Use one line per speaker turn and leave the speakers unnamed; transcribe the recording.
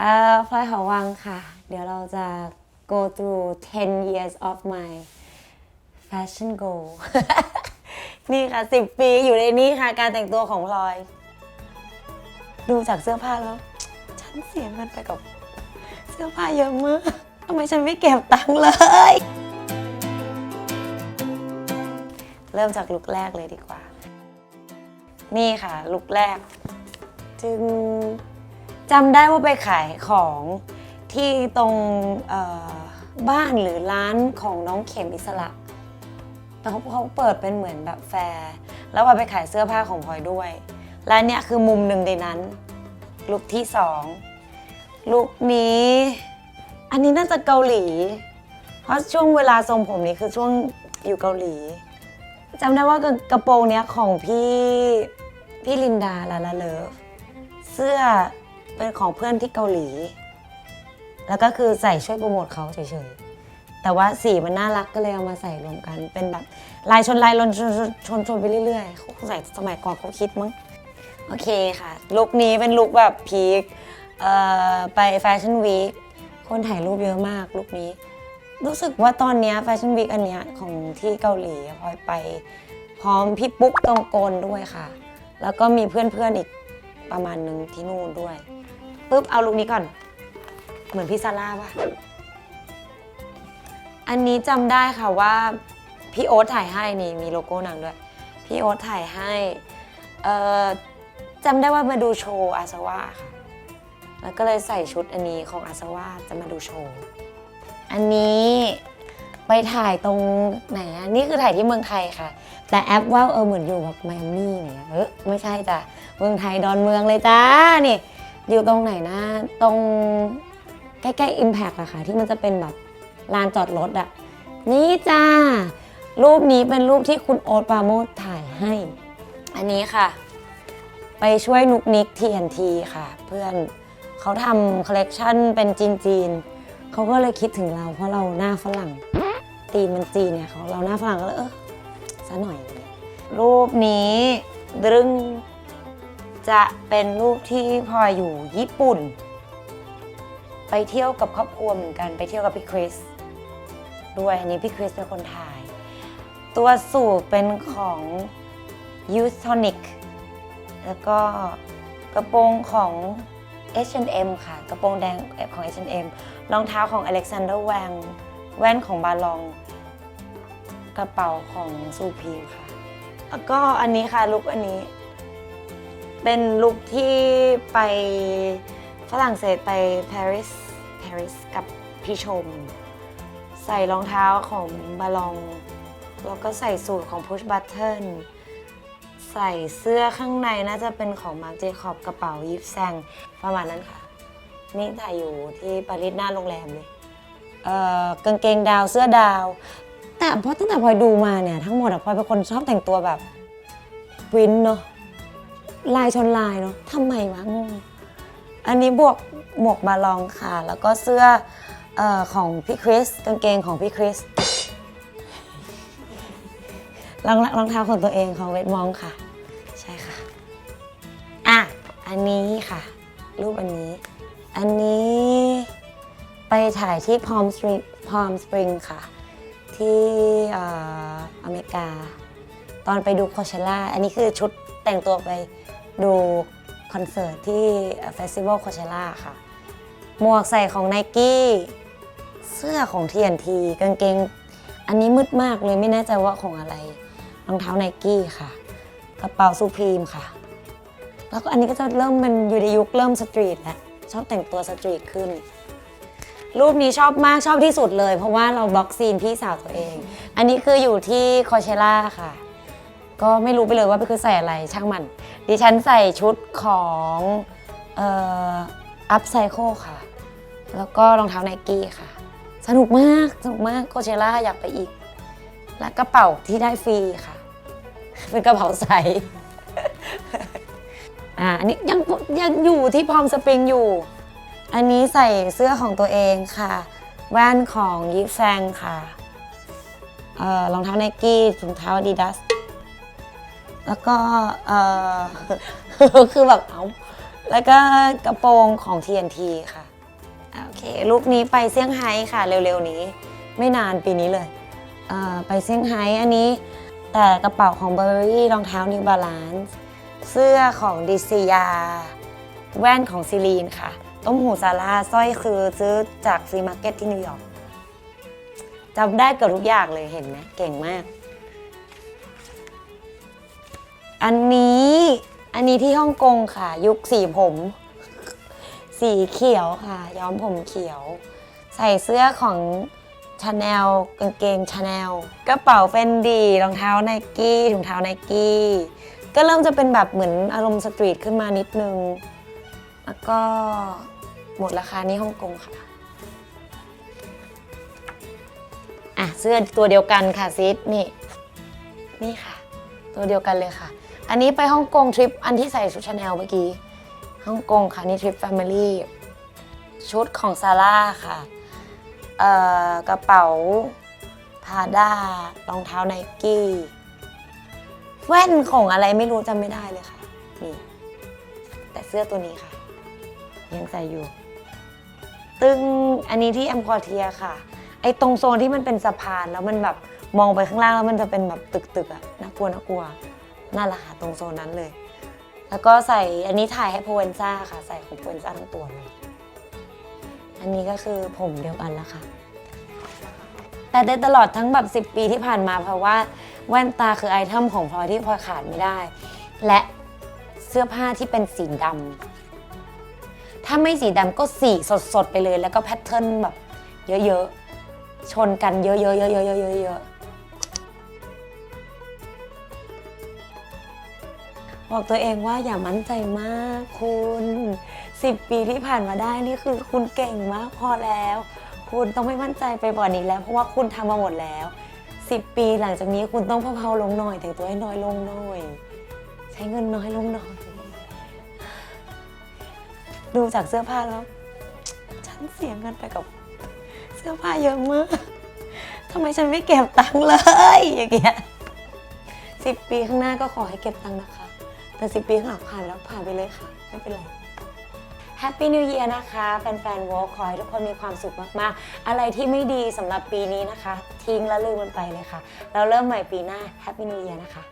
อ่าพลอยหอวังค่ะ เดี๋ยวเราจะ go through 10 years of my fashion goal นี่ค่ะ 10 ปีอยู่ในนี้ค่ะ การแต่งตัวของพลอย ดูจากเสื้อผ้าแล้ว ฉันเสียเงินไปกับเสื้อผ้าเยอะมากทำไมฉันไม่เก็บตังค์เลย เริ่มจากลุกแรกเลยดีกว่า นี่ค่ะ ลุกแรก จึง จำได้ว่าไปขายของที่ตรงบ้านหรือร้านของน้องเข็มอิสระแต่เขาเขาเปิดเป็นเหมือนแบบแฟร์แล้วพลอไปขายเสื้อผ้าของพลอยด้วยและเนี่ยคือมุมหนึ่งในนั้น ลุกที่สองลุกนี้ อันนี้น่าจะเกาหลี เพราะช่วงเวลาทรงผมนี้คือช่วงอยู่เกาหลีจำได้ว่ากระกระโปรงเนี้ยของพี่พี่ลินดาลาลาเลิฟเสื้อ เป็นของเพื่อนที่เกาหลี แล้วก็คือใส่ช่วยโปรโมทเขาเฉยๆ แต่ว่าสีมันน่ารักก็เลยเอามาใส่รวมกัน เป็นแบบลายชนลายลนชนชนชนชนไปเรื่อยๆเขาใส่สมัยก่อนเขาคิดมั้ง โอเคค่ะ ลุคนี้เป็นลุคแบบพีคไปแฟชั่นวีคคนถ่ายรูปเยอะมากลุคนี้ รู้สึกว่าตอนนี้แฟชั่นวีคอันเนี้ยของที่เกาหลีพลอยไปพร้อมพี่ปุ๊กตองโกนด้วยค่ะ แล้วก็มีเพื่อนๆอีก ประมาณหนึ่งที่นู่นด้วยปุ๊บเอาลุคนี้ก่อน เหมือนพี่ซาร่าป่ะอันนี้จำได้ค่ะว่าพี่โอ๊ตถ่ายให้นี่มีโลโก้หนังด้วย พี่โอ๊ตถ่ายให้เอ่อจำได้ว่ามาดูโชว์อาซาวะค่ะแล้วก็เลยใส่ชุดอันนี้ของอาซาวะจะมาดูโชว์ อันนี้ ไปถ่ายตรงไหนอะนี่คือถ่ายที่เมืองไทยค่ะ แต่แอปว่าเออเหมือนอยู่แบบไมอามี่อย่างเงี้ยเออไม่ใช่จ้ะเมืองไทยดอนเมืองเลยจ้านี่ อยู่ตรงไหนนะ ตรงใกล้ๆ Impact อะค่ะ ที่มันจะเป็นแบบลานจอดรถอะนี่จ้ารูปนี้เป็นรูปที่คุณโอ๊ตปาโมทถ่ายให้ อันนี้ค่ะ ไปช่วยนุกนิก TNT ค่ะ เพื่อนเขาทำคอลเลกชันเป็นจีนจีนๆเขาก็เลยคิดถึงเราเพราะเราหน้าฝรั่ง ตีมมันจีนเนี่ยเขาเราหน้าฝรั่งก็เลยเออซะหน่อย รูปนี้ดึงจะเป็นรูปที่พลอยอยู่ญี่ปุ่น ไปเที่ยวกับครอบครัวเหมือนกันไปเที่ยวกับพี่คริสด้วยอันนี้พี่คริสเป็นคนถ่าย ตัวสูตรเป็นของ Youth Tonic แล้วก็กระโปรงของ H&M ค่ะ กระโปรงแดงของ H&M รองเท้าของ Alexander Wang แว่นของบาลอง กระเป๋าของซูพีค่ะ แล้วก็อันนี้ค่ะลุกอันนี้ เป็นลุคที่ไปฝรั่งเศสไปปารีสปารีสกับพี่ชม ใส่รองเท้าของบาลอง แล้วก็ใส่สูทของ Push Button ใส่เสื้อข้างในน่าจะเป็นของมาร์ c เจคอบกระเป๋ายิปแซงประมาณนั้นค่ะ นี่ถ่ายอยู่ที่ปารีสหน้าโรงแรมเลย เอ่อกางเกงดาวเสื้อดาว แต่เพราะตั้งแต่พลอยดูมาเนี่ยทั้งหมดอะพลอยเป็นคนชอบแต่งตัวแบบปริ้นเนาะลายชนลายเนาะทำไมวะงงอันนี้บวกหมวกบาลองค่ะ แล้วก็เสื้อเออของพี่คริสกางเกงของพี่คริสรองรองเท้าของตัวเองของเวทมองค่ะ ใช่ค่ะ อะ อันนี้ค่ะ รูปอันนี้ อันนี้ ไปถ่ายที่ Palm Spring Palm Spring ค่ะ ที่เอ่ออเมริกา ตอนไปดูโคเชล่าอันนี้คือชุดแต่งตัวไปดูคอนเสิร์ตที่เฟสติวัลโคเชล่าค่ะ หมวกใส่ของ n i กี้เสื้อของ TNT กางเกง อันนี้มืดมากเลยไม่แน่ใจว่าของอะไรรองเท้า n i กี้ค่ะ กระเป๋าซูพรีมค่ะ แล้วก็อันนี้ก็จะเริ่มเป็นอยู่ในยุคเริ่มสตรีทแล้วชอบแต่งตัวสตรีทขึ้น รูปนี้ชอบมากชอบที่สุดเลย เพราะว่าเราบล็อกซีนพี่สาวตัวเอง อันนี้คืออยู่ที่คอเชล่าค่ะ ก็ไม่รู้ไปเลยว่าไปคือใส่อะไรช่างมัน ดิฉันใส่ชุดของอัพไซโคค่ะ แล้วก็รองเท้าไนกี้ค่ะ สนุกมาก สนุกมากโคเชล่าอยากไปอีก และกระเป๋าที่ได้ฟรีค่ะ เป็นกระเป๋าใสอ่าอันนี้ยังยังอยู่ที่พรอมสปริงอยู่ อันนี้ใส่เสื้อของตัวเองค่ะ แว่นของยิปแซงค่ะเอ่อรองเท้าไนกี้ถุงเท้าดีดัสแล้วก็คือแบบเอาแล้วก็กระโปรงของ TNT ค่ะโอเคลูกนี้ไปเซี่ยงไฮ้ค่ะเร็วๆนี้ ไม่นานปีนี้เลยเไปเซี่ยงไฮ้อันนี้แต่กระเป๋าของ Burberry รองเท้า New Balance เสื้อของดิซ y ยา แว่นของซีลีนค่ะ ต้มหูซาร่าสร้อยคือซื้อจากฟรีมาร์เก็ตที่นิวยอร์กจำได้เกือบทุกอย่างเลยเห็นไหมเก่งมาก อันนี้อันนี้ที่ฮ่องกงค่ะ ยุคสีผม สีเขียวค่ะ ย้อมผมเขียว ใส่เสื้อของชาแนลกางเกงชาแนลกระเป๋าเฟนดีรองเท้าไนกี้ถุงเท้าไนกี้ก็เริ่มจะเป็นแบบเหมือนอารมณ์สตรีทขึ้นมานิดนึง แล้วก็หมดราคานี้ฮ่องกงค่ะ อะเสื้อตัวเดียวกันค่ะซิดนี่ นี่ค่ะ ตัวเดียวกันเลยค่ะ อันนี้ไปฮ่องกงทริปอันที่ใส่ชุดชาแนลเมื่อกี้ฮ่องกงค่ะนี่ทริปแฟมิลี่ชุดของซาร่าค่ะเอ่อกระเป๋าพาด้ารองเท้าไนกี้แว่นของอะไรไม่รู้จำไม่ได้เลยค่ะ นี่ แต่เสื้อตัวนี้ค่ะ ยังใส่อยู่ ตึงอันนี้ที่แอมพอเทียค่ะ ไอ้ตรงโซนที่มันเป็นสะพานแล้วมันแบบมองไปข้างล่างแล้วมันจะเป็นแบบตึกๆอะน่ากลัวน่ากลัวนั่นแหละค่ะตรงโซนนั้นเลย แล้วก็ใส่อันนี้ถ่ายให้โพเวนซ่าค่ะ ใส่ของโพเวนซ่าทั้งตัวเลยอันนี้ก็คือผมเดียวกันแล้วค่ะ แต่ได้ตลอดทั้งแบบ 10 ปีที่ผ่านมาเพราะว่าแว่นตาคือไอเทมของพลอยที่พลอยขาดไม่ได้ และเสื้อผ้าที่เป็นสีดำ ถ้าไม่สีดำก็สีสดๆไปเลย แล้วก็แพทเทิร์นแบบ เยอะๆ ชนกันเยอะๆเยอะๆเยอะๆเยอะๆบอกตัวเองว่าอย่ามั่นใจมากคุณสิบปีที่ผ่านมาได้นี่คือคุณเก่งมากพอแล้ว คุณต้องไม่มั่นใจไปกว่านี้แล้ว เพราะว่าคุณทำมาหมดแล้วสิบปีหลังจากนี้คุณต้องเผาๆลงหน่อยแต่งตัวให้น้อยลงหน่อย ใช้เงินน้อยลงหน่อย ดูจากเสื้อผ้าแล้ว ฉันเสียเงินไปกับเสื้อผ้าเยอะมากทำไมฉันไม่เก็บตังค์เลย อย่างเงี้ยสิบปีข้างหน้าก็ขอให้เก็บตังค์นะคะ แต่สิบปีข้างหลังผ่านแล้วผ่านไปเลยค่ะ ไม่เป็นไรแฮปปี้นิว e ย r นะคะ แฟนๆวอลขอให้ทุกคนมีความสุขมากๆ อะไรที่ไม่ดีสำหรับปีนี้นะคะ ทิ้งและลืมมันไปเลยค่ะ เราเริ่มใหม่ปีหน้าแฮปปี้นิว e ย r นะคะ